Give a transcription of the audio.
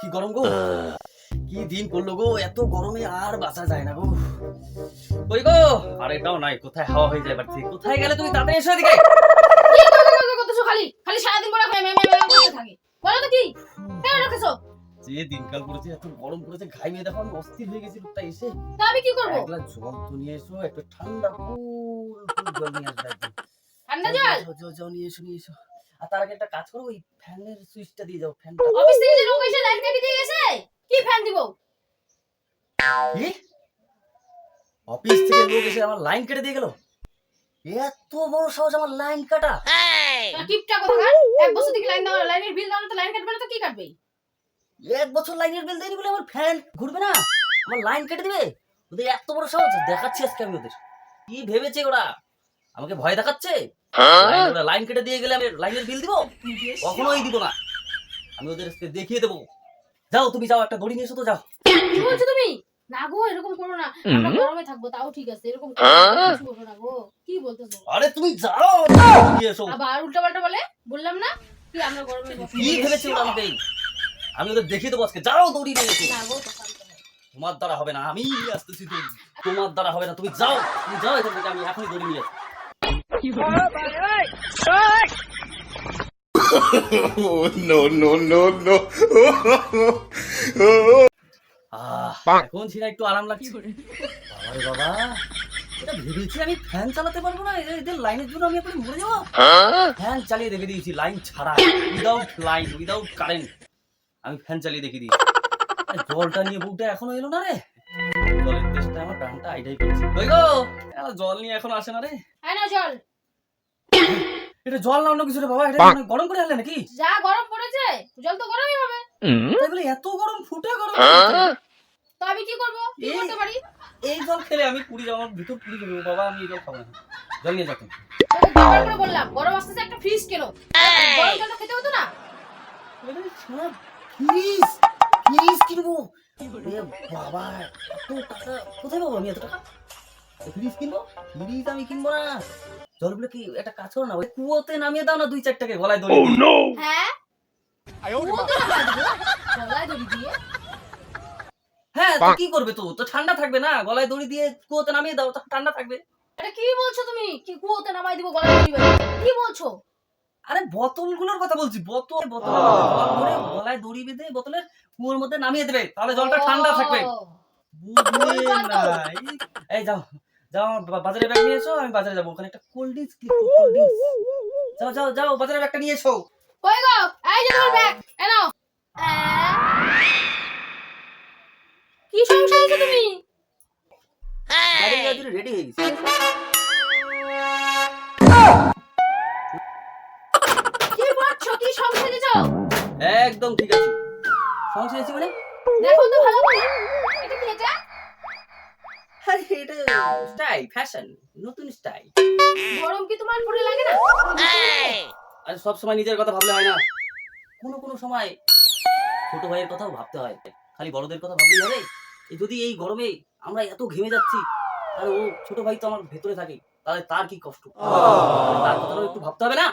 কি গরম গো? কি দিন পড়ল গো? এত গরমে আর বাঁচা যায় না গো। ওই গো আর এটাও নাই কোথায় হাওয়া হয়ে যায় বাড়তি কোথায় গেলে তুমি তাড়াতাড়ি এসো এদিকে? কি করবে করবে করতেছো খালি? খালি সারাদিন করে মে মে মে করতে থাকে। বলো তো কি? কেন রেখেছো? যে দিনকাল পড়েছে এত গরম পড়েছে ঘাই মেয়ে দেখো আমি অস্থির হয়ে গেছি লোকটা এসে। তা আমি কি করব? এক গ্লাস জল তো নিয়ে এসো একটু ঠান্ডা কুল কুল জল নিয়ে আসবে ঠান্ডা জল? যাও, যাও, যাও, নিয়ে এসো নিয়ে এসো। আর তার আগে একটা কাজ করো ওই ফ্যানের সুইচটা দিয়ে যাও ফ্যানটা। অফিস থেকে যে লোক এসে লাইন কেটে দিয়ে গেছে কি ফ্যান দিব? কি? অফিস থেকে লোক এসে আমার লাইন কেটে দিয়ে গেল? এত বড় সাহস আমার লাইন কাটা। টিপটা কোথাকার এক বছর থেকে লাইন দেওয়া লাইনের বিল দেওয়া তো লাইন কাটবে না তো কি কাটবে? এক বছর লাইনের বিল দেয়নি বলে আমার ফ্যান ঘুরবে না? আমার লাইন কেটে দিবে? ওদের এত বড় সাহস দেখাচ্ছি আজকে আমি ওদের। কি ভেবেছে ওরা? আমাকে ভয় দেখাচ্ছে? লাইন- কেটে দিয়ে গেলে আমি লাইনের বিল দিব? কখনোই দিব না। আমি ওদের দেখিয়ে দেবো। যাও তুমি যাও একটা দড়ি নিয়ে এসো তো যাও। কি বলছো তুমি? না গো এরকম করো না। আমরা গরমে থাকব তাও ঠিক আছে। এরকম করো না গো। কি বলতেছো? আরে তুমি যাও নিয়ে এসো। আবার উল্টা বলে? বললাম না কি আমরা গরমে থাকব? কি ভেবেছে আমাকে? আমি ওদের দেখিয়ে দেবো আজকে। যাও দড়ি নিয়ে এসো। না গো তো শান্ত হও। তোমার দ্বারা হবে না আমি আসতেছি। তোমার দ্বারা হবে না। তুমি যাও তুমি যাও এখান থেকে আমি এখনই দড়ি নিয়ে No, no, no, no. এখন ছিল একটু আরাম লাগছে। বাবারে বাবা এটা ভেবেছি আমি ফ্যান চালাতে পারব না এদের- এদের লাইনের জন্য আমি এখন মরে যাব। ফ্যান চালিয়ে দেখে দিয়েছি লাইন ছাড়া উইদাউট লাইন উইদাউট কারেন্ট আমি ফ্যান চালিয়ে দেখে দিয়েছি। জলটা নিয়ে বউটা এখনও এলো না রে। জলের টেস্টটা আমার আইডাই করছে এরা জল নিয়ে এখনও আসে না রে। না জল। এটা জল না অন্য কিছু রে বাবা এটা গরম করে আনলে নাকি? যা গরম পড়েছে জল তো গরমই হবে। তাই বলে এত গরম ফুটে গরম তো আমি কি করব? কি করতে পারি? এই জল খেলে আমি পুরি যাব ভিতর পুরি যাবে বাবা আমি এই জল খাব না। জল নিয়ে যাও তুমি। করে বললাম গরম আসতেছে একটা ফ্রিজ কেন গরম জলটা খেতে হতো না। ফ্রিজ ফ্রিজ কিনবো? বাবা এত টাকা। কোথায় পাবো আমি এত টাকা? ফ্রিজ কিনবো? ফ্রিজ আমি কিনবো না। জলগুলো কি একটা কাজ করো না? ওই কুয়োতে নামিয়ে দাও না দুই চার টাকা গলায় দড়ি হ্যাঁ? গলায় দড়ি দিয়ে। হ্যাঁ তো কি করবে তো? তো ঠান্ডা থাকবে না? গলায় দড়ি দিয়ে কুয়োতে নামিয়ে দাও তো ঠান্ডা থাকবে। এটা কি বলছো তুমি? কি কুয়োতে নামাই দিব গলায় দড়ি কি বলছো? আরে বোতলগুলোর কথা বলছি বোতল বোতল ভরে গলায় দড়ি বেঁধে বোতলের কুয়োর মধ্যে নামিয়ে দেবে। তাহলে জলটা ঠান্ডা থাকবে। বুঝলে না এই- এই যাও। যাও আমার বাজারে ব্যাগ নিয়ে এসো আমি বাজারে যাব। ওখানে একটা কোল্ড ড্রিঙ্কস কোল্ড ড্রিঙ্কস যাও যাও যাও বাজারে ব্যাগটা নিয়ে এসো। কই গো? এই যে তোমার ব্যাগ এনো কি সমস্যা হয়েছে তুমি? রেডি হয়ে গেছি। কি করছ? কি সমস্যা হয়েছে? একদম ঠিক আছে। সমস্যা হয়েছে মানে? দেখো তো ভালো করে। এটা কি এটা? আরে এটা স্টাইল ফ্যাশন নতুন স্টাইল গরম কি তোমার পরে লাগে না? আর সব সময় নিজের কথা ভাবলে হয় না। কোনো কোনো সময় ছোট ভাইয়ের কথাও ভাবতে হয়। খালি বড়দের কথা ভাবলেই হবে। এই যদি এই গরমে আমরা এত ঘেমে যাচ্ছি তাহলে ও ছোট ভাই তো আমার ভেতরে থাকে। তাহলে তার কি কষ্ট? তার কথাটাও একটু ভাবতে হবে না?